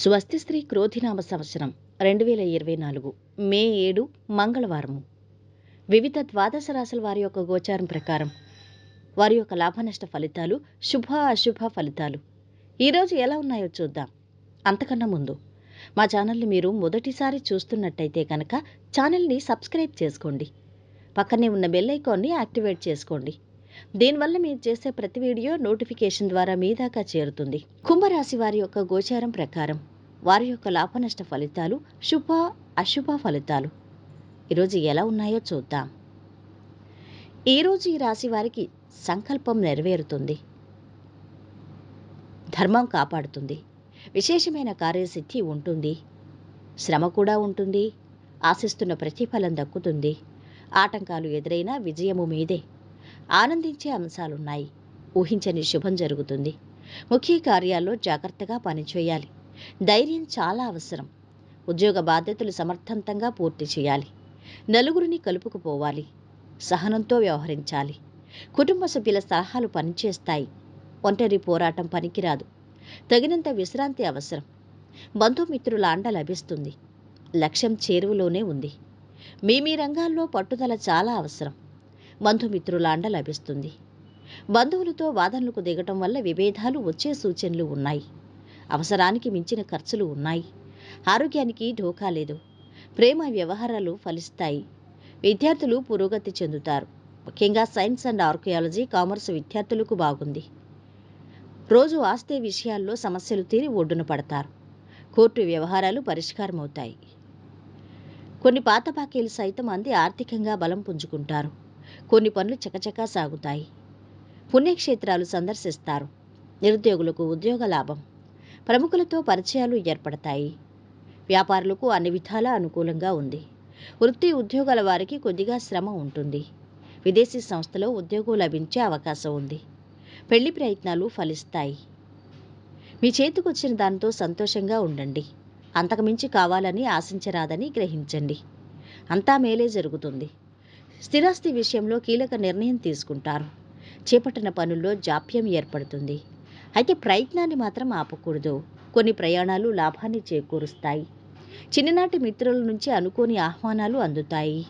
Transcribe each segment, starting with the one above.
స్వస్తి స్త్రీ క్రోధినామ సంవత్సరం రెండు వేల ఇరవై నాలుగు మే ఏడు మంగళవారము. వివిధ ద్వాదశ రాశుల వారి యొక్క గోచారం ప్రకారం వారి యొక్క లాభనష్ట ఫలితాలు శుభ అశుభ ఫలితాలు. ఈరోజు ఎలా ఉన్నాయో చూద్దాం. అంతకన్నా ముందు మా ఛానల్ని మీరు మొదటిసారి చూస్తున్నట్టయితే కనుక ఛానల్ని సబ్స్క్రైబ్ చేసుకోండి. పక్కనే ఉన్న బెల్ ఐకాన్ని యాక్టివేట్ చేసుకోండి. దీనివల్ల మీరు చేసే ప్రతి వీడియో నోటిఫికేషన్ ద్వారా మీ దాకా చేరుతుంది. కుంభరాశి వారి యొక్క గోచారం ప్రకారం వారి యొక్క లాభనష్ట ఫలితాలు శుభ అశుభ ఫలితాలు. ఈరోజు ఎలా ఉన్నాయో చూద్దాం. ఈరోజు ఈ రాశి వారికి సంకల్పం నెరవేరుతుంది. ధర్మం కాపాడుతుంది. విశేషమైన కార్యసిద్ధి ఉంటుంది. శ్రమ కూడా ఉంటుంది. ఆశిస్తున్న ప్రతిఫలం దక్కుతుంది. ఆటంకాలు ఎదురైనా విజయము మీదే. ఆనందించే అంశాలున్నాయి. ఊహించని శుభం జరుగుతుంది. ముఖ్య కార్యాల్లో జాగ్రత్తగా పనిచేయాలి. ధైర్యం చాలా అవసరం. ఉద్యోగ బాధ్యతలు సమర్థవంతంగా పూర్తి చేయాలి. నలుగురిని కలుపుకుపోవాలి. సహనంతో వ్యవహరించాలి. కుటుంబ సభ్యుల సలహాలు పనిచేస్తాయి. ఒంటరి పోరాటం పనికిరాదు. తగినంత విశ్రాంతి అవసరం. బంధుమిత్రుల అండ లభిస్తుంది. లక్ష్యం చేరువలోనే ఉంది. మీ మీ రంగాల్లో పట్టుదల చాలా అవసరం. బంధుమిత్రుల అండ లభిస్తుంది. బంధువులతో వాదనలకు దిగటం వల్ల విభేదాలు వచ్చే సూచనలు ఉన్నాయి. అవసరానికి మించిన ఖర్చులు ఉన్నాయి. ఆరోగ్యానికి ఢోకా లేదు. ప్రేమ వ్యవహారాలు ఫలిస్తాయి. విద్యార్థులు పురోగతి చెందుతారు. ముఖ్యంగా సైన్స్ అండ్ ఆర్కియాలజీ కామర్స్ విద్యార్థులకు బాగుంది. రోజు ఆస్తే విషయాల్లో సమస్యలు తీరి ఒడ్డున పడతారు. కోర్టు వ్యవహారాలు పరిష్కారం అవుతాయి కొన్ని పాత బాకీలు సైతం అంది ఆర్థికంగా బలం పుంజుకుంటారు. కొన్ని పనులు చకచకా సాగుతాయి. పుణ్యక్షేత్రాలు సందర్శిస్తారు. నిరుద్యోగులకు ఉద్యోగ లాభం. ప్రముఖులతో పరిచయాలు ఏర్పడతాయి. వ్యాపారులకు అన్ని విధాలా అనుకూలంగా ఉంది. వృత్తి ఉద్యోగాల వారికి కొద్దిగా శ్రమ ఉంటుంది. విదేశీ సంస్థలో ఉద్యోగం లభించే అవకాశం ఉంది. పెళ్ళి ప్రయత్నాలు ఫలిస్తాయి. మీ చేతికొచ్చిన దాంతో సంతోషంగా ఉండండి. అంతకుమించి కావాలని ఆశించరాదని గ్రహించండి. అంతా మేలే జరుగుతుంది. స్థిరాస్తి విషయంలో కీలక నిర్ణయం తీసుకుంటారు. చేపట్టిన పనుల్లో జాప్యం ఏర్పడుతుంది. అయితే ప్రయత్నాన్ని మాత్రం ఆపకూడదు. కొన్ని ప్రయాణాలు లాభాన్ని చేకూరుస్తాయి. చిన్ననాటి మిత్రుల నుంచి అనుకోని ఆహ్వానాలు అందుతాయి.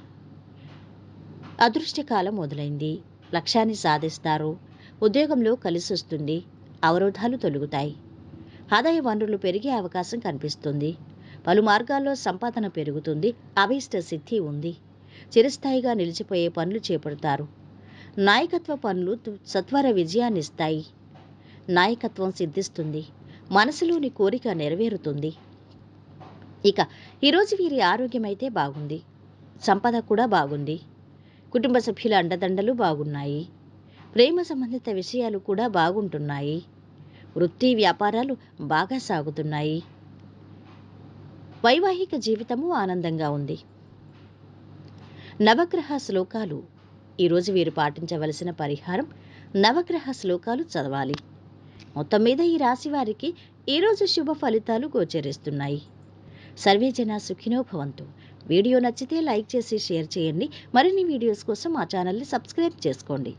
అదృష్టకాలం మొదలైంది. లక్ష్యాన్ని సాధిస్తారు. ఉద్యోగంలో కలిసి వస్తుంది. అవరోధాలు తొలుగుతాయి. ఆదాయ వనరులు పెరిగే అవకాశం కనిపిస్తుంది. పలు మార్గాల్లో సంపాదన పెరుగుతుంది. అభీష్ట సిద్ధి ఉంది. చిరస్థాయిగా నిలిచిపోయే పనులు చేపడతారు. నాయకత్వ పనులు సత్వర విజయాన్ని ఇస్తాయి నాయకత్వం సిద్ధిస్తుంది. మనసులోని కోరిక నెరవేరుతుంది. ఇక ఈరోజు వీరి ఆరోగ్యం అయితే బాగుంది. సంపద కూడా బాగుంది. కుటుంబ సభ్యుల అండదండలు బాగున్నాయి. ప్రేమ సంబంధిత విషయాలు కూడా బాగుంటున్నాయి. వృత్తి వ్యాపారాలు బాగా సాగుతున్నాయి. వైవాహిక జీవితము ఆనందంగా ఉంది. నవగ్రహ శ్లోకాలు. ఈరోజు వీరు పాటించవలసిన పరిహారం నవగ్రహ శ్లోకాలు చదవాలి. మొత్తం మీద ఈ రాశి వారికి ఈరోజు శుభ ఫలితాలు గోచరిస్తున్నాయి. సర్వే జన సుఖినో భవంతు. వీడియో నచ్చితే లైక్ చేసి షేర్ చేయండి. మరిన్ని వీడియోస్ కోసం మా ఛానల్ని సబ్స్క్రైబ్ చేసుకోండి.